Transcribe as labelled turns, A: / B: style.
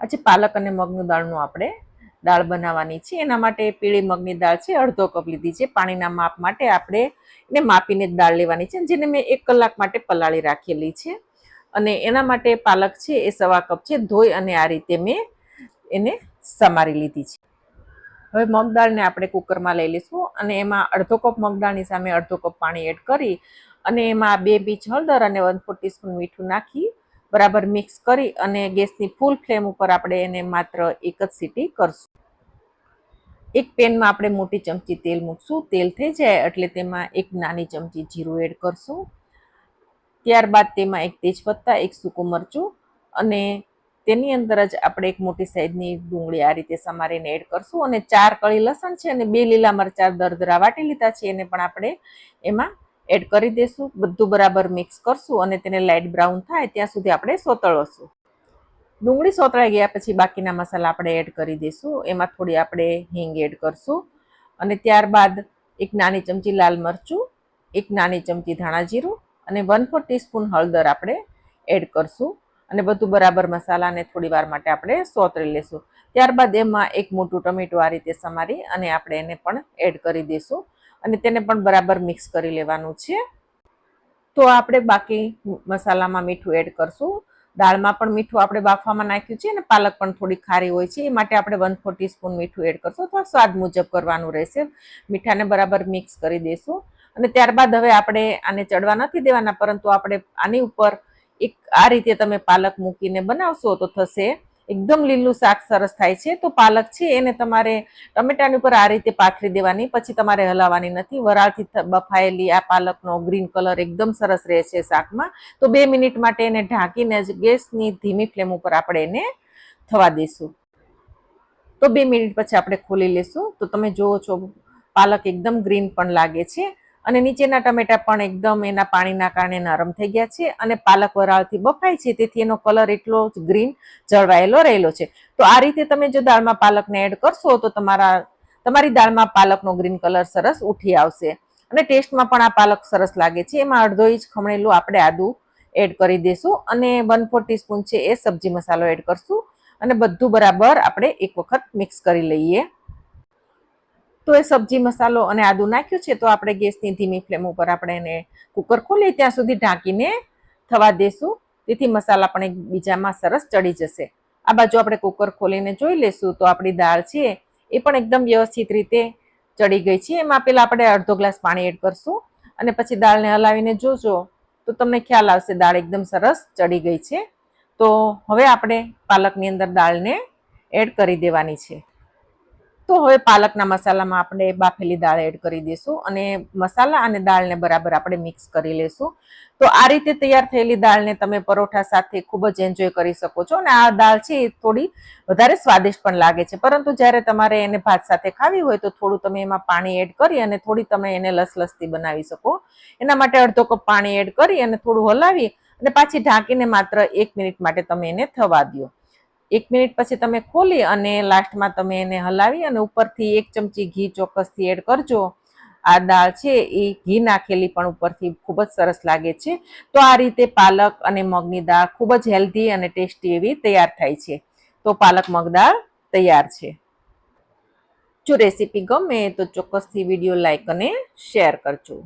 A: આજે પાલક અને મગનું દાળનું આપણે દાળ બનાવવાની છે. એના માટે પીળી મગની દાળ છે, અડધો કપ લીધી છે. પાણીના માપ માટે આપણે એને માપીને જ દાળ લેવાની છે જેને મેં એક કલાક માટે પલાળી રાખેલી છે. અને એના માટે પાલક છે, એ સવા કપ છે. ધોઈ અને આ રીતે મેં એને સમારી લીધી છે. હવે મગ દાળને આપણે કુકરમાં લઈ લઈશું અને એમાં અડધો કપ મગ દાળની સામે અડધો કપ પાણી એડ કરી અને એમાં બે બીચ હળદર અને વન ફોર ટીસ્પૂન મીઠું નાખી બરાબર મિક્સ કરી અને ગેસની ફૂલ ફ્લેમ ઉપર આપણે એને માત્ર એક જ સીટી કરશું. એક પેનમાં આપણે મોટી ચમચી તેલ મૂકશું. તેલ થઈ જાય એટલે તેમાં એક નાની ચમચી જીરું એડ કરશું. ત્યારબાદ તેમાં એક તેજપત્તા, એક સૂકું મરચું અને તેની અંદર જ આપણે એક મોટી સાઈઝની ડુંગળી આ રીતે સમારીને એડ કરશું અને ચાર કળી લસણ છે અને બે લીલા મરચાં દરદરા વાટી લીધા છે. એને પણ આપણે એમાં એડ કરી દઈશું બધું બરાબર મિક્સ કરશું અને તેને લાઇટ બ્રાઉન થાય ત્યાં સુધી આપણે સોતળશું. ડુંગળી સોતળાઈ ગયા પછી બાકીના મસાલા આપણે એડ કરી દઈશું એમાં થોડી આપણે હિંગ એડ કરશું અને ત્યારબાદ એક નાની ચમચી લાલ મરચું, એક નાની ચમચી ધાણા જીરું અને વન ફોર ટીસ્પૂન હળદર આપણે એડ કરશું અને બધું બરાબર મસાલાને થોડી વાર માટે આપણે સોતરી લેશું. ત્યારબાદ એમાં એક મોટું ટમેટું આ રીતે સમારી અને આપણે એને પણ એડ કરી દઈશું અને તેને પણ બરાબર મિક્સ કરી લેવાનું છે. તો આપણે બાકી મસાલામાં મીઠું એડ કરશું. દાળમાં પણ મીઠું આપણે બાફવામાં નાખ્યું છે અને પાલક પણ થોડી ખારી હોય છે. એ માટે આપણે વન ફોર ટીસ્પૂન મીઠું એડ કરશું. અથવા સ્વાદ મુજબ કરવાનું રહેશે. મીઠાને બરાબર મિક્સ કરી દઈશું અને ત્યારબાદ હવે આપણે આને ચડવા નથી દેવાના, પરંતુ આપણે આની ઉપર એક આ રીતે તમે પાલક મૂકીને બનાવશો તો થશે. એકદમ લીલું શાક સરસ થાય છે. તો પાલક છે એને તમારે ટમેટાની ઉપર આ રીતે પાથરી દેવાની, પછી તમારે હલાવવાની નથી. વરાળથી બફાયેલી આ પાલકનો ગ્રીન કલર એકદમ સરસ રહે છે શાકમાં. તો બે મિનિટ માટે એને ઢાંકીને જ ગેસની ધીમી ફ્લેમ ઉપર આપણે એને થવા દઈશું. તો બે મિનિટ પછી આપણે ખોલી લેશું. તો તમે જુઓ છો, પાલક એકદમ ગ્રીન પણ લાગે છે. અને નીચેના ટમેટા પણ એકદમ એના પાણીના કારણે નરમ થઈ ગયા છે અને પાલક વરાળથી બફાય છે, તેથી એનો કલર એટલો જ ગ્રીન જળવાયેલો રહેલો છે. તો આ રીતે તમે જો દાળમાં પાલકને એડ કરશો તો તમારા, તમારી દાળમાં પાલકનો ગ્રીન કલર સરસ ઉઠી આવશે. અને ટેસ્ટમાં પણ આ પાલક સરસ લાગે છે. એમાં અડધો ઇંચ ખમણેલું આપણે આદું એડ કરી દઈશું અને વન ફોર ટીસ્પૂન છે એ સબ્જી મસાલો એડ કરશું. અને બધું બરાબર આપણે એક વખત મિક્સ કરી લઈએ. તો એ સબ્જી મસાલો અને આદુ નાખ્યું છે, તો આપણે ગેસની ધીમી ફ્લેમ ઉપર આપણે એને કુકર ખોલીએ ત્યાં સુધી ઢાંકીને થવા દેશું. તેથી મસાલા પણ એક બીજામાં સરસ ચડી જશે. આ બાજુ આપણે કુકર ખોલીને જોઈ લેશું, તો આપણી દાળ છે એ પણ એકદમ વ્યવસ્થિત રીતે ચડી ગઈ છે. એમાં પેલા આપણે અડધો ગ્લાસ પાણી એડ કરશું અને પછી દાળને હલાવીને જોજો, તો તમને ખ્યાલ આવશે દાળ એકદમ સરસ ચડી ગઈ છે. તો હવે આપણે પાલકની અંદર દાળને એડ કરી દેવાની છે. તો હવે પાલકના મસાલામાં આપણે બાફેલી દાળ એડ કરી દઈશું અને મસાલા અને દાળને બરાબર આપણે મિક્સ કરી લેશું. તો આ રીતે તૈયાર થયેલી દાળને તમે પરોઠા સાથે ખૂબ જ એન્જોય કરી શકો છો અને આ દાળ છે એ થોડી વધારે સ્વાદિષ્ટ પણ લાગે છે. પરંતુ જ્યારે તમારે એને ભાત સાથે ખાવી હોય તો થોડું તમે એમાં પાણી એડ કરી અને થોડી તમે એને લસલસતી બનાવી શકો. એના માટે અડધો કપ પાણી એડ કરી અને થોડું હલાવી અને પાછી ઢાંકીને માત્ર એક મિનિટ માટે તમે એને થવા દો એક મિનિટ પછી તમે ખોલી અને લાસ્ટમાં તમે એને હલાવી અને ઉપરથી એક ચમચી ઘી ચોક્કસથી એડ કરજો. આ દાળ છે એ ઘી નાખેલી પણ ઉપરથી ખૂબ જ સરસ લાગે છે. તો આ રીતે પાલક અને મગની દાળ ખૂબ જ હેલ્ધી અને ટેસ્ટી એવી તૈયાર થાય છે. તો પાલક મગ દાળ તૈયાર છે. જો રેસીપી ગમે તો ચોક્કસથી વીડિયો લાઈક અને શેર કરજો.